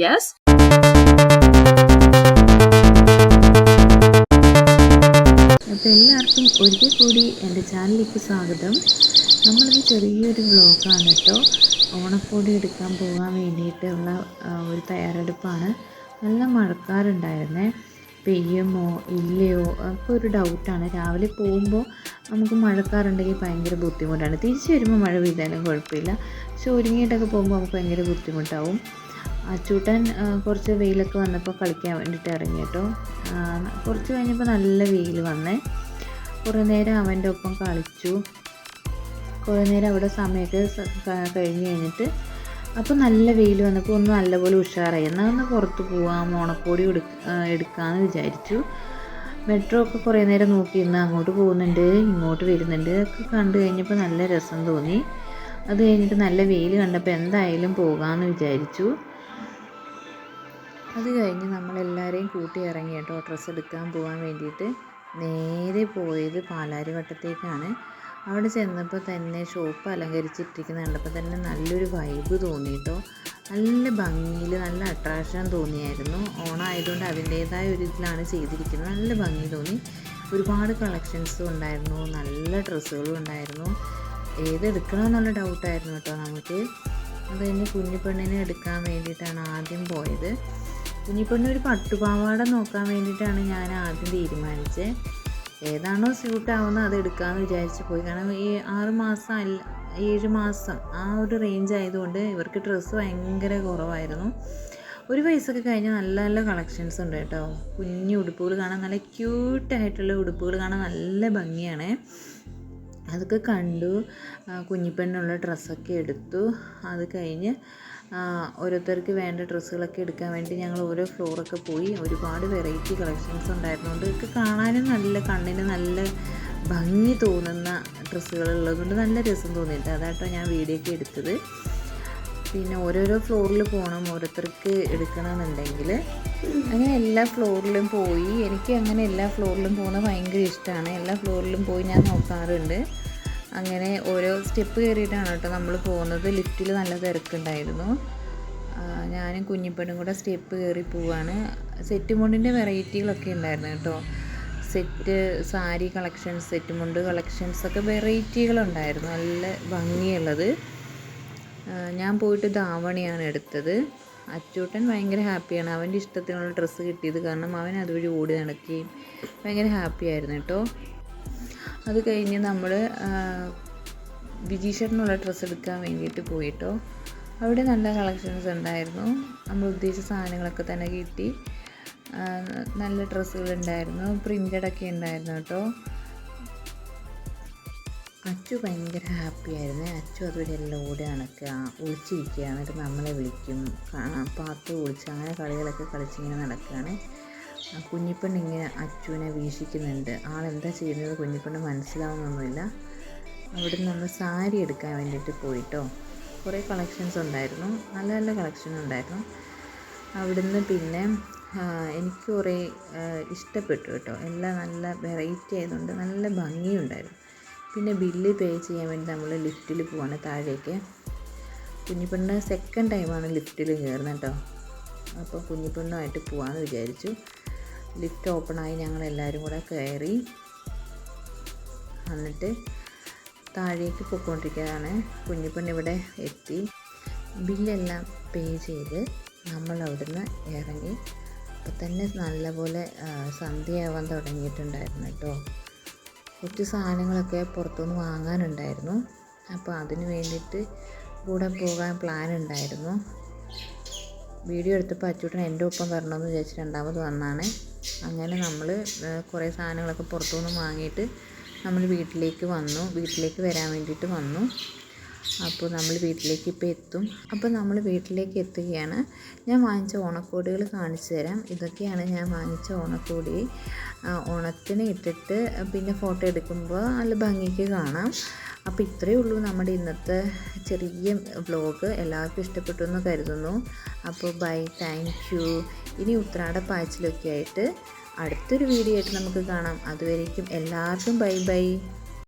Yes അപ്പോൾ എല്ലാവർക്കും ഒരിക്കൽ കൂടി എന്റെ ചാനലിലേക്ക് സ്വാഗതം. നമ്മളൊരു ചെറിയൊരു വ്ലോഗാണ് കേട്ടോ. ഓണക്കോടി എടുക്കാൻ പോകാൻ വേണ്ടിയിട്ടുള്ള ഒരു തയ്യാറെടുപ്പാണ്. നല്ല മഴക്കാറുണ്ടായിരുന്നേ. പെയ്യുമോ ഇല്ലയോ ഒക്കെ ഒരു ഡൗട്ടാണ്. രാവിലെ പോകുമ്പോൾ നമുക്ക് മഴക്കാറുണ്ടെങ്കിൽ ഭയങ്കര ബുദ്ധിമുട്ടാണ്. തിരിച്ച് വരുമ്പോൾ മഴ പെയ്താലും കുഴപ്പമില്ല. പക്ഷെ ഒരുങ്ങിയിട്ടൊക്കെ പോകുമ്പോൾ നമുക്ക് ഭയങ്കര ബുദ്ധിമുട്ടാവും. അച്ചൂട്ടൻ കുറച്ച് വെയിലൊക്കെ വന്നപ്പോൾ കളിക്കാൻ വേണ്ടിയിട്ട് ഇറങ്ങി കേട്ടോ കുറച്ച് കഴിഞ്ഞപ്പോൾ നല്ല വെയിൽ വന്നേ. കുറേ നേരം അവന്റെ ഒപ്പം കളിച്ചു. കുറേ നേരം അവിടെ സമയമൊക്കെ കഴിഞ്ഞ് കഴിഞ്ഞിട്ട് അപ്പോൾ നല്ല വെയിൽ വന്നപ്പോൾ ഒന്ന് നല്ലപോലെ ഉഷാറായി. എന്നാൽ ഒന്ന് പുറത്ത് പോവാം ഓണക്കോടി എടുക്ക എടുക്കാമെന്ന് വിചാരിച്ചു. മെട്രോ ഒക്കെ കുറേ നേരം നോക്കി ഇന്ന് അങ്ങോട്ട് പോകുന്നുണ്ട് ഇങ്ങോട്ട് വരുന്നുണ്ട്. ഒക്കെ കണ്ടു കഴിഞ്ഞപ്പോൾ നല്ല രസം തോന്നി. അത് കഴിഞ്ഞിട്ട് നല്ല വെയിൽ കണ്ടപ്പോൾ എന്തായാലും പോകാമെന്ന് വിചാരിച്ചു. അത് കഴിഞ്ഞ് നമ്മളെല്ലാവരെയും കൂട്ടി ഇറങ്ങി കേട്ടോ ഡ്രസ്സ് എടുക്കാൻ പോകാൻ വേണ്ടിയിട്ട്. നേരെ പോയത് പാലാരിവട്ടത്തേക്കാണ് അവിടെ ചെന്നപ്പോൾ തന്നെ ഷോപ്പ് അലങ്കരിച്ചിട്ടിരിക്കുന്ന കണ്ടപ്പോൾ തന്നെ നല്ലൊരു വൈബ് തോന്നി കേട്ടോ. നല്ല ഭംഗിയിൽ നല്ല അട്രാക്ഷൻ തോന്നിയായിരുന്നു. ഓണമായതുകൊണ്ട് അതിന്റേതായ ഒരു ഇതിലാണ് ചെയ്തിരിക്കുന്നത്. നല്ല ഭംഗി തോന്നി. ഒരുപാട് കളക്ഷൻസും ഉണ്ടായിരുന്നു. നല്ല ഡ്രസ്സുകളും ഉണ്ടായിരുന്നു. ഏതെടുക്കണമെന്നുള്ള ഡൗട്ടായിരുന്നു കേട്ടോ നമുക്ക്. അത് കഴിഞ്ഞ് കുഞ്ഞിപ്പെണ്ണിനെ എടുക്കാൻ വേണ്ടിയിട്ടാണ് ആദ്യം പോയത്. കുഞ്ഞിപ്പെണ്ണ് ഒരു പട്ടുപാവാട നോക്കാൻ വേണ്ടിയിട്ടാണ് ഞാൻ ആദ്യം തീരുമാനിച്ചത് ഏതാണോ സ്യൂട്ട് ആവുന്നത് അത് എടുക്കാമെന്ന് വിചാരിച്ച് പോയി. കാരണം ഈ ആറ് മാസം അല്ല ഏഴ് മാസം ആ ഒരു റേഞ്ച് ആയതുകൊണ്ട് ഇവർക്ക് ഡ്രസ്സ് ഭയങ്കര കുറവായിരുന്നു. ഒരു വയസ്സൊക്കെ കഴിഞ്ഞാൽ നല്ല നല്ല കളക്ഷൻസ് ഉണ്ട് കേട്ടോ. കുഞ്ഞു ഉടുപ്പുകൾ കാണാൻ നല്ല ക്യൂട്ടായിട്ടുള്ള ഉടുപ്പുകൾ കാണാൻ നല്ല ഭംഗിയാണ്. അതൊക്കെ കണ്ടു. കുഞ്ഞിപ്പെണ്ണുള്ള ഡ്രസ്സൊക്കെ എടുത്തു. അത് കഴിഞ്ഞ് ഓരോരുത്തർക്ക് വേണ്ട ഡ്രസ്സുകളൊക്കെ എടുക്കാൻ വേണ്ടി ഞങ്ങൾ ഓരോ ഫ്ലോറൊക്കെ പോയി. ഒരുപാട് വെറൈറ്റി കളക്ഷൻസ് ഉണ്ടായിരുന്നുകൊണ്ട് ഇതൊക്കെ കാണാനും നല്ല കണ്ണിന് നല്ല ഭംഗി തോന്നുന്ന ഡ്രസ്സുകൾ ഉള്ളതുകൊണ്ട് നല്ല രസം തോന്നിയിട്ട് അതാട്ടോ ഞാൻ വീഡിയോ ഒക്കെ എടുത്തത്. പിന്നെ ഓരോരോ ഫ്ലോറിൽ പോകണം ഓരോരുത്തർക്ക് എടുക്കണമെന്നുണ്ടെങ്കിൽ. അങ്ങനെ എല്ലാ ഫ്ലോറിലും പോയി. എനിക്ക് അങ്ങനെ എല്ലാ ഫ്ലോറിലും പോകുന്നത് ഭയങ്കര ഇഷ്ടമാണ്. എല്ലാ ഫ്ലോറിലും പോയി ഞാൻ നോക്കാറുണ്ട്. അങ്ങനെ ഓരോ സ്റ്റെപ്പ് കയറിയിട്ടാണ് കേട്ടോ നമ്മൾ പോകുന്നത്. ലിഫ്റ്റിൽ നല്ല തിരക്കുണ്ടായിരുന്നു. ഞാനും കുഞ്ഞിപ്പനും കൂടെ സ്റ്റെപ്പ് കയറി പോവാണ്. സെറ്റ് മുണ്ടിന്റെ വെറൈറ്റികളൊക്കെ ഉണ്ടായിരുന്നു കേട്ടോ. സെറ്റ് സാരി കളക്ഷൻസ് സെറ്റ് മുണ്ട് കളക്ഷൻസ് ഒക്കെ വെറൈറ്റികളുണ്ടായിരുന്നു. നല്ല ഭംഗിയുള്ളത്. ഞാൻ പോയിട്ട് ധാവണിയാണ് എടുത്തത്. അച്ചൂട്ടൻ ഭയങ്കര ഹാപ്പിയാണ്. അവന്റെ ഇഷ്ടത്തിനുള്ള ഡ്രസ്സ് കിട്ടിയത് കാരണം അവൻ അതുവഴി ഓടി നടക്കുകയും ഭയങ്കര ഹാപ്പി ആയിരുന്നു കേട്ടോ. അത് കഴിഞ്ഞ് നമ്മൾ വിജീഷറിനുള്ള ഡ്രസ്സ് എടുക്കാൻ വേണ്ടിയിട്ട് പോയിട്ടോ. അവിടെ നല്ല കളക്ഷൻസ് ഉണ്ടായിരുന്നു. നമ്മൾ ഉദ്ദേശിച്ച സാധനങ്ങളൊക്കെ തന്നെ കിട്ടി. നല്ല ഡ്രസ്സുകൾ ഉണ്ടായിരുന്നു. പ്രിന്റഡ് ഒക്കെ ഉണ്ടായിരുന്നു കേട്ടോ. അച്ചു ഭയങ്കര ഹാപ്പി ആയിരുന്നു. അച്ചു അതുവരെ എല്ലാം ഓടി നടക്കുക ഒളിച്ചിരിക്കുക. എന്നിട്ട് നമ്മളെ വിളിക്കും. പാത്ത് ഒളിച്ച് അങ്ങനെ കളികളൊക്കെ കളിച്ചിങ്ങനെ നടക്കുകയാണ്. കുഞ്ഞിപ്പെണ്ണ് ഇങ്ങനെ അച്ചുവിനെ വീക്ഷിക്കുന്നുണ്ട്. ആളെന്താ ചെയ്യുന്നത് കുഞ്ഞിപ്പെണ്ണ് മനസ്സിലാവുന്നൊന്നുമില്ല. അവിടെ നമ്മൾ സാരി എടുക്കാൻ വേണ്ടിയിട്ട് പോയിട്ടോ. കുറേ കളക്ഷൻസ് ഉണ്ടായിരുന്നു. നല്ല നല്ല കളക്ഷൻ ഉണ്ടായിരുന്നു. അവിടുന്ന് പിന്നെ എനിക്ക് കുറേ ഇഷ്ടപ്പെട്ടു കേട്ടോ. എല്ലാം നല്ല വെറൈറ്റി ആയതുകൊണ്ട് നല്ല ഭംഗിയുണ്ടായിരുന്നു. പിന്നെ ബില്ല് പേ ചെയ്യാൻ വേണ്ടി നമ്മൾ ലിഫ്റ്റിൽ പോവാണ് താഴേക്ക്. കുഞ്ഞിപ്പെണ്ണ് സെക്കൻഡ് ടൈമാണ് ലിഫ്റ്റിൽ കയറുന്നത് കേട്ടോ. അപ്പോൾ കുഞ്ഞിപ്പെണ്ണുമായിട്ട് പോകാമെന്ന് വിചാരിച്ചു. ലിഫ്റ്റ് ഓപ്പണായി ഞങ്ങൾ എല്ലാവരും കൂടെ കയറി. എന്നിട്ട് താഴേക്ക് പോയിക്കൊണ്ടിരിക്കുകയാണ് കുഞ്ഞിപ്പെണ്ണ് ഇവിടെ എത്തി. ബില്ലെല്ലാം പേ ചെയ്ത് നമ്മൾ അവിടുന്ന് ഇറങ്ങി. അപ്പോൾ തന്നെ നല്ലപോലെ സന്ധ്യയാവാൻ തുടങ്ങിയിട്ടുണ്ടായിരുന്നു കേട്ടോ. കുറച്ച് സാധനങ്ങളൊക്കെ പുറത്തുനിന്ന് വാങ്ങാനുണ്ടായിരുന്നു. അപ്പോൾ അതിന് വേണ്ടിയിട്ട് കൂടെ പോകാൻ പ്ലാൻ ഉണ്ടായിരുന്നു. വീഡിയോ എടുത്തപ്പോൾ അച്ചൂട്ടൻ എന്റെ ഒപ്പം വരണമെന്ന് വിചാരിച്ച് രണ്ടാമത് വന്നാണ്. അങ്ങനെ നമ്മൾ കുറേ സാധനങ്ങളൊക്കെ പുറത്തുനിന്ന് വാങ്ങിയിട്ട് നമ്മൾ വീട്ടിലേക്ക് വന്നു. വീട്ടിലേക്ക് വരാൻ വേണ്ടിയിട്ട് വന്നു. അപ്പോൾ നമ്മൾ വീട്ടിലേക്ക് ഇപ്പോൾ എത്തും. അപ്പോൾ നമ്മൾ വീട്ടിലേക്ക് എത്തുകയാണ്. ഞാൻ വാങ്ങിച്ച ഓണക്കോടികൾ കാണിച്ചു തരാം. ഇതൊക്കെയാണ് ഞാൻ വാങ്ങിച്ച ഓണക്കോടി. ഓണത്തിന് ഇട്ടിട്ട് പിന്നെ ഫോട്ടോ എടുക്കുമ്പോൾ നല്ല ഭംഗിക്ക് കാണാം. അപ്പോൾ ഇത്രയേ ഉള്ളൂ നമ്മുടെ ഇന്നത്തെ ചെറിയ വ്ലോഗ്. എല്ലാവർക്കും ഇഷ്ടപ്പെട്ടു എന്ന് കരുതുന്നു. അപ്പോൾ ബൈ താങ്ക് യു. ഇനി ഉത്രാട പാച്ചിലൊക്കെ ആയിട്ട് അടുത്തൊരു വീഡിയോ ആയിട്ട് നമുക്ക് കാണാം. അതുവരേക്കും എല്ലാവർക്കും ബൈ ബൈ.